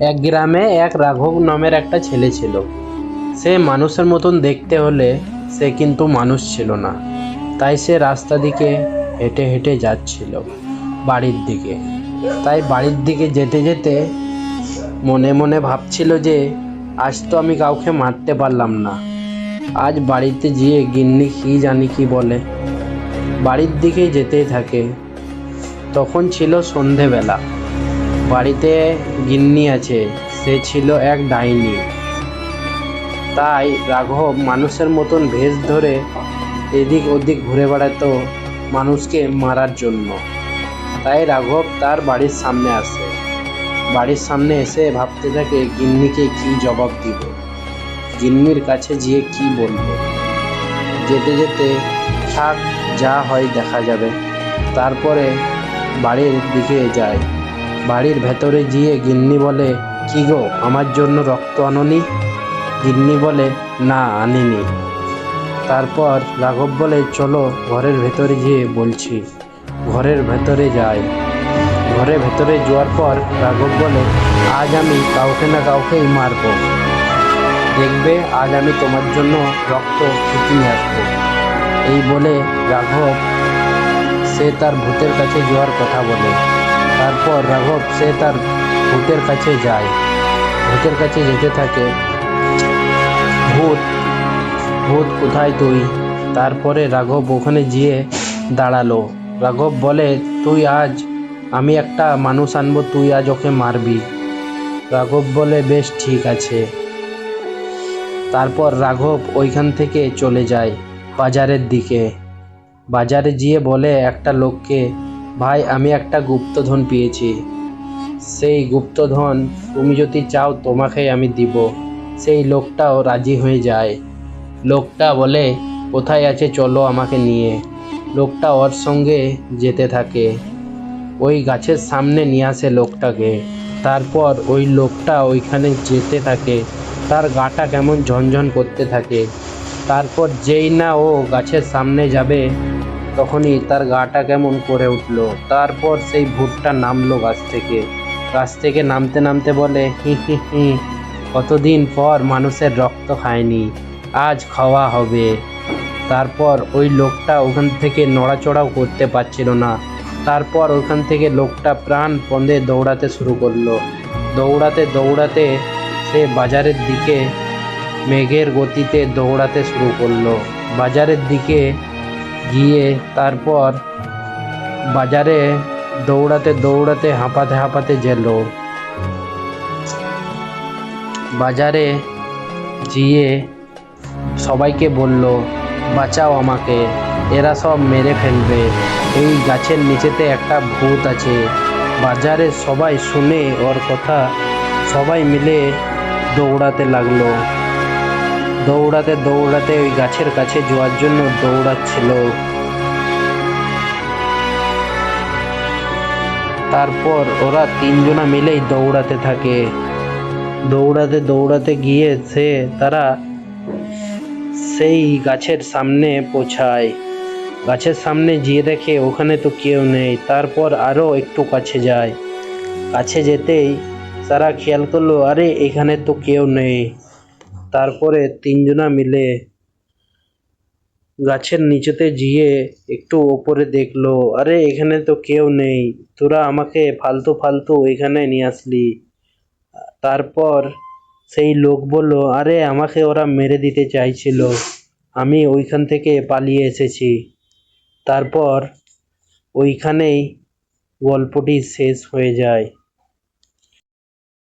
এক গ্রামে এক রাঘব নামের একটা ছেলে ছিল। সে মানুষের মতন দেখতে হলে সে কিন্তু মানুষ ছিল না। তাই সে রাস্তা দিকে হেঁটে হেঁটে যাচ্ছিল বাড়ির দিকে। তাই বাড়ির দিকে যেতে যেতে মনে মনে ভাবছিল যে, আজ তো আমি কাউকে মারতে পারলাম না। আজ বাড়িতে গিয়ে গিন্নি কি জানি কি বলে। বাড়ির দিকে যেতেই থাকে। তখন ছিল সন্ধেবেলা। বাড়িতে গিন্নি আছে, সে ছিল এক ডাইনি। তাই রাঘব মানুষের মতন ভেষ ধরে এদিক ওদিক ঘুরে বেড়াতো মানুষকে মারার জন্য। তাই রাঘব তার বাড়ির সামনে আসে। বাড়ির সামনে এসে ভাবতে থাকে, গিন্নিকে কি জবাব দিব? গিন্নির কাছে গিয়ে কি বলব? যেতে যেতে থাক, যা হয় দেখা যাবে। তারপরে বাড়ির দিকে যায়। বাড়ির ভেতরে গিয়ে গিন্নি বলে, কি গো, আমার জন্য রক্ত আননি? গিন্নি বলে, না, আনিনি। তারপর রাঘব বলে, চলো ঘরের ভেতরে গিয়ে বলছি। ঘরের ভেতরে যায় ঘরের ভেতরে যাওয়ার পর, রাঘব বলে, আজ আমি কাউকে না কাউকেই মারবো। দেখবে, আজ আমি তোমার জন্য রক্ত ছুটি নিয়ে আসব। এই বলে রাঘব, সে তার ভূতের কাছে যাওয়ার কথা বলে। তারপর রাঘব সে তার ভূতের কাছে যায়। ভূতের কাছে যেতে থাকে। ভূত ভূত কোথায় তুই? তারপরে রাঘব ওখানে গিয়ে দাঁড়াল। রাঘব বলে, তুই আজ, আমি একটা মানুষ আনব, তুই আজ ওকে মারবি। রাঘব বলে, বেশ, ঠিক আছে। তারপর রাঘব ওইখান থেকে চলে যায় বাজারের দিকে। বাজারে গিয়ে বলে, একটা লোককে ভাই, আমি একটা গুপ্তধন পেয়েছি। সেই গুপ্তধন তুমি যদি চাও তোমাকে আমি দিব। সেই লোকটাও রাজি হয়ে যায়। লোকটা বলে, কোথায় আছে, চলো আমাকে নিয়ে। লোকটা ওর সঙ্গে যেতে থাকে। ওই গাছের সামনে নিয়ে আসে লোকটাকে। তারপর ওই লোকটা ওইখানে যেতে থাকে। তার গাটা কেমন ঝনঝন করতে থাকে। তারপর যেই না ও গাছের সামনে যাবে তখনই তার গাটা কেমন করে উঠল। তারপর সেই ভূতটা নামলো গাছ থেকে। গাছ থেকে নামতে নামতে বলে, হি হি হি, কতদিন পর মানুষের রক্ত খায়নি, আজ খাওয়া হবে। তারপর ওই লোকটা ওখান থেকে নড়াচড়াও করতে পারছিল না। তারপর ওখান থেকে লোকটা প্রাণ পন্দে দৌড়াতে শুরু করল। দৌড়াতে দৌড়াতে সে বাজারের দিকে মেঘের গতিতে দৌড়াতে শুরু করল। বাজারের দিকে গিয়ে তারপর বাজারে দৌড়াতে দৌড়াতে হাঁপাতে হাঁপাতে গেল। বাজারে গিয়ে সবাইকে বলল, বাঁচাও আমাকে, এরা সব মেরে ফেলবে। এই গাছের নিচেতে একটা ভূত আছে। বাজারে সবাই শুনে ওর কথা, সবাই মিলে দৌড়াতে লাগল। দৌড়াতে দৌড়াতে ওই গাছের কাছে যাওয়ার জন্য দৌড়াচ্ছিল। তারপর ওরা তিনজনা মিলেই দৌড়াতে থাকে। দৌড়াতে দৌড়াতে গিয়ে সে, তারা সেই গাছের সামনে পৌঁছায়। গাছের সামনে গিয়ে দেখে ওখানে তো কেউ নেই। তারপর আরও একটু কাছে যায়। কাছে যেতেই তারা খেয়াল করল, আরে, এখানে তো কেউ নেই। তারপরে তিনজনা মিলে গাছের নিচেতে গিয়ে একটু ওপরে দেখল, আরে, এখানে তো কেউ নেই, তোরা আমাকে ফালতু ফালতু এখানে নিয়ে আসলি। তারপর সেই লোক বলল, আরে, আমাকে ওরা মেরে দিতে চাইছিল, আমি ওইখান থেকে পালিয়ে এসেছি। তারপর ওইখানেই গল্পটি শেষ হয়ে যায়।